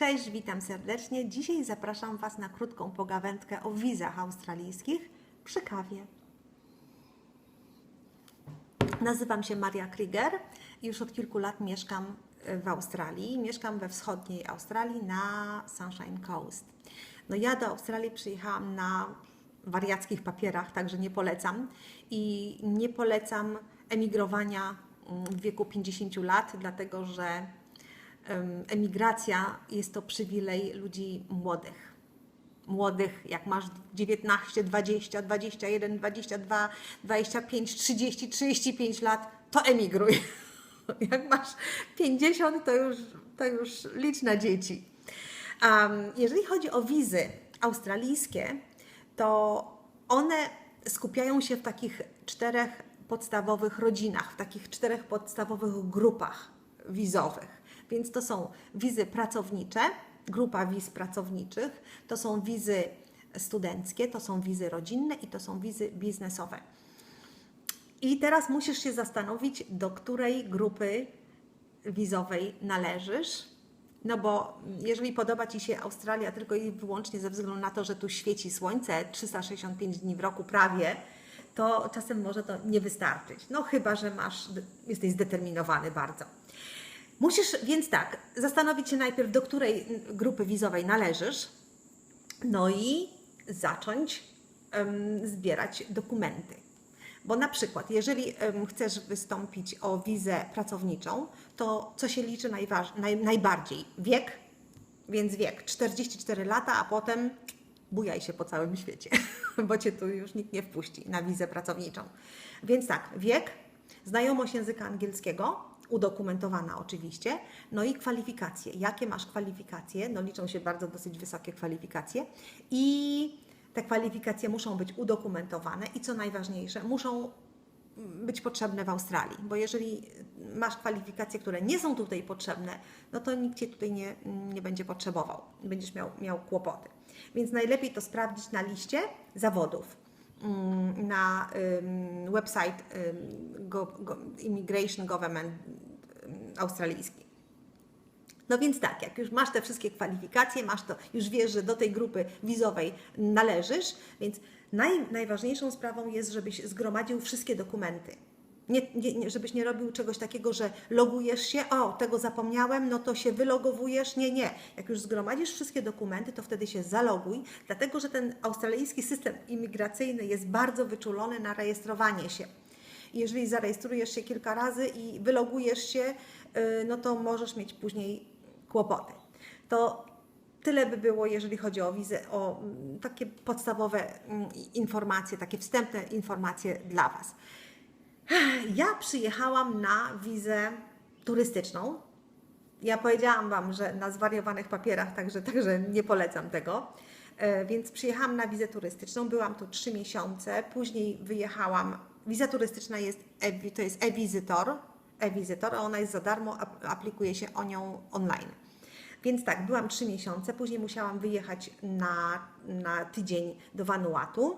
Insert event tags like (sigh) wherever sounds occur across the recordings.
Cześć, witam serdecznie. Dzisiaj zapraszam Was na krótką pogawędkę o wizach australijskich przy kawie. Nazywam się Maria Krieger już od kilku lat mieszkam w Australii. Mieszkam we wschodniej Australii na Sunshine Coast. No ja do Australii przyjechałam na wariackich papierach, także nie polecam. I nie polecam emigrowania mm, w wieku 50 lat, dlatego że emigracja jest to przywilej ludzi młodych młodych, jak masz 19, 20, 21, 22, 25, 30, 35 lat, to emigruj. (laughs) Jak masz 50, to już, to już licz na dzieci. Um, jeżeli chodzi o wizy australijskie, to one skupiają się w takich czterech podstawowych rodzinach, w takich czterech podstawowych grupach wizowych. Więc to są wizy pracownicze, grupa wiz pracowniczych, to są wizy studenckie, to są wizy rodzinne i to są wizy biznesowe. I teraz musisz się zastanowić, do której grupy wizowej należysz. No bo jeżeli podoba Ci się Australia tylko i wyłącznie ze względu na to, że tu świeci słońce 365 dni w roku prawie, to czasem może to nie wystarczyć. No chyba, że masz, jesteś zdeterminowany bardzo. Musisz więc tak, zastanowić się najpierw, do której grupy wizowej należysz, no i zacząć em, zbierać dokumenty. Bo na przykład, jeżeli em, chcesz wystąpić o wizę pracowniczą, to co się liczy naj, najbardziej? Wiek, więc wiek 44 lata, a potem bujaj się po całym świecie, (laughs) bo cię tu już nikt nie wpuści na wizę pracowniczą. Więc tak, wiek, znajomość języka angielskiego, udokumentowana oczywiście, no i kwalifikacje. Jakie masz kwalifikacje? No liczą się bardzo dosyć wysokie kwalifikacje i te kwalifikacje muszą być udokumentowane i co najważniejsze, muszą być potrzebne w Australii, bo jeżeli masz kwalifikacje, które nie są tutaj potrzebne, no to nikt Cię tutaj nie, nie będzie potrzebował, będziesz miał, miał kłopoty. Więc najlepiej to sprawdzić na liście zawodów mm, na ym, website ym, go, go, Immigration Government australijski. No więc tak, jak już masz te wszystkie kwalifikacje, masz to, już wiesz, że do tej grupy wizowej należysz, więc naj, najważniejszą sprawą jest, żebyś zgromadził wszystkie dokumenty. Nie, nie, żebyś nie robił czegoś takiego, że logujesz się, o, tego zapomniałem, no to się wylogowujesz. Nie, nie. Jak już zgromadzisz wszystkie dokumenty, to wtedy się zaloguj, dlatego że ten australijski system imigracyjny jest bardzo wyczulony na rejestrowanie się. Jeżeli zarejestrujesz się kilka razy i wylogujesz się, no to możesz mieć później kłopoty. To tyle by było, jeżeli chodzi o wizę, o mm, takie podstawowe mm, informacje, takie wstępne informacje dla Was. Ja przyjechałam na wizę turystyczną. Ja powiedziałam Wam, że na zwariowanych papierach, także, (laughs) także nie polecam tego. E, Więc przyjechałam na wizę turystyczną, byłam tu trzy miesiące, później wyjechałam. Wiza turystyczna jest, to jest e-wizytor, e-wizytor, a ona jest za darmo, ap- aplikuje się o nią online. Więc tak, byłam trzy miesiące, później musiałam wyjechać na, na tydzień do Vanuatu.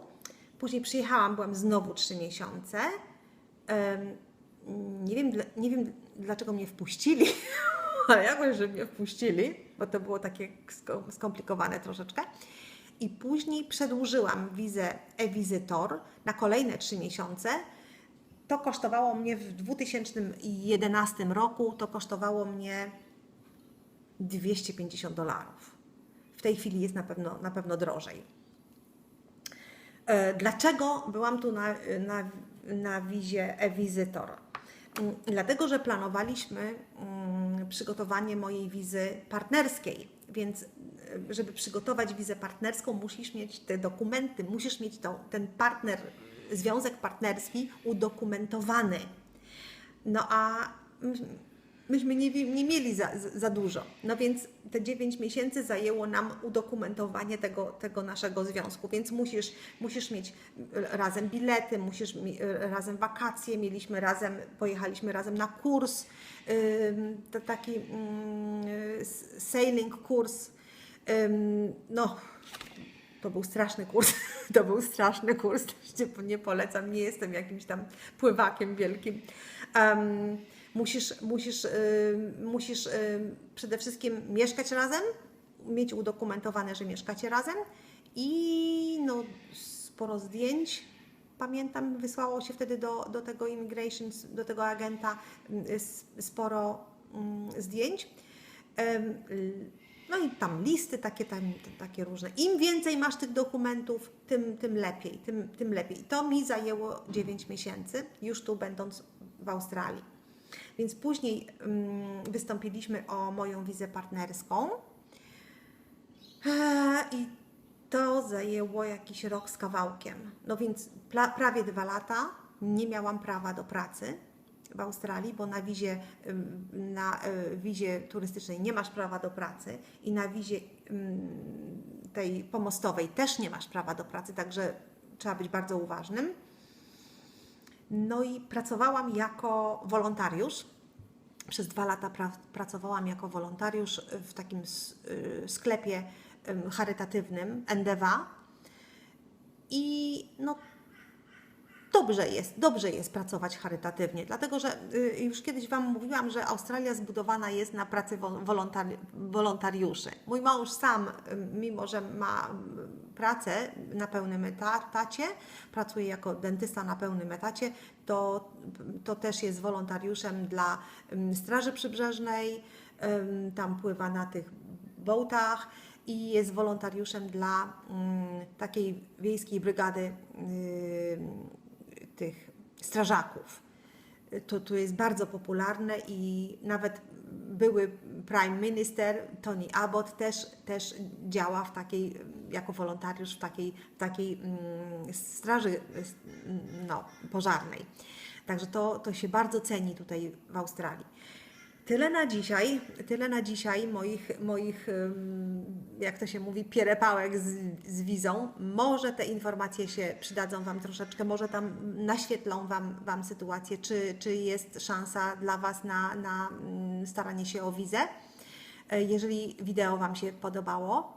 Później przyjechałam, byłam znowu trzy miesiące. Em, nie, wiem, nie wiem, dlaczego mnie wpuścili, (laughs) ale jakoś, że mnie wpuścili, bo to było takie sko- skomplikowane troszeczkę. I później przedłużyłam wizę e-wizytor na kolejne trzy miesiące. To kosztowało mnie w 2011 roku, to kosztowało mnie 250 dolarów. W tej chwili jest na pewno, na pewno drożej. E, Dlaczego byłam tu na, na, na wizie e-wizytor? Mm, Dlatego, że planowaliśmy mm, przygotowanie mojej wizy partnerskiej, więc e, żeby przygotować wizę partnerską, musisz mieć te dokumenty, musisz mieć to, ten partner, związek partnerski udokumentowany. No a my- myśmy nie, nie mieli za, za- dużo. No więc te 9 miesięcy zajęło nam udokumentowanie tego, tego naszego związku, więc musisz, musisz mieć razem bilety, musisz mi, razem wakacje, mieliśmy razem, pojechaliśmy razem na kurs, to taki s- sailing kurs, ym, no to był straszny kurs. (laughs) To był straszny kurs. Nie polecam. Nie jestem jakimś tam pływakiem wielkim. Em, musisz musisz, ym, musisz ym, przede wszystkim mieszkać razem mieć udokumentowane, że mieszkacie razem i no, sporo zdjęć. Pamiętam, wysłało się wtedy do, do tego immigration, do tego agenta mm, s- sporo mm, zdjęć. No i tam listy takie, tam, takie różne. Im więcej masz tych dokumentów, tym, tym lepiej, tym, tym lepiej. I to mi zajęło 9 miesięcy, już tu będąc w Australii. Więc później mm, wystąpiliśmy o moją wizę partnerską. Eee, I to zajęło jakiś rok z kawałkiem. No więc prawie dwa lata nie miałam prawa do pracy w Australii, bo na wizie, na y, wizie turystycznej nie masz prawa do pracy i na wizie tej pomostowej też nie masz prawa do pracy, także trzeba być bardzo uważnym. No i pracowałam jako wolontariusz. Przez dwa lata pra- pracowałam jako wolontariusz w takim y, sklepie ym, charytatywnym Endewa. I dobrze jest, dobrze jest pracować charytatywnie, dlatego że y, już kiedyś Wam mówiłam, że Australia zbudowana jest na pracy wol- wolontari- wolontariuszy. Mój mąż sam, y, mimo że ma y, pracę na pełnym etacie, pracuje jako dentysta na pełnym etacie, to, to też jest wolontariuszem dla Straży Przybrzeżnej, tam pływa na tych boatach i jest wolontariuszem dla takiej wiejskiej brygady tych strażaków. To, to jest bardzo popularne i nawet były prime minister Tony Abbott też, też działa w takiej, jako wolontariusz w takiej, w takiej mm, straży y, no, pożarnej. Także to, to się bardzo ceni tutaj w Australii. Tyle na dzisiaj, tyle na dzisiaj moich, moich jak to się mówi, pierepałek z, z wizą. Może te informacje się przydadzą Wam troszeczkę, może tam naświetlą Wam, wam sytuację, czy, czy jest szansa dla Was na, na mm, staranie się o wizę. E, Jeżeli wideo Wam się podobało,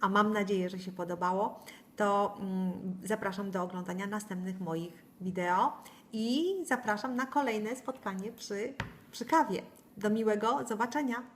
a mam nadzieję, że się podobało, to mm, zapraszam do oglądania następnych moich wideo i zapraszam na kolejne spotkanie przy, przy kawie. Do miłego zobaczenia!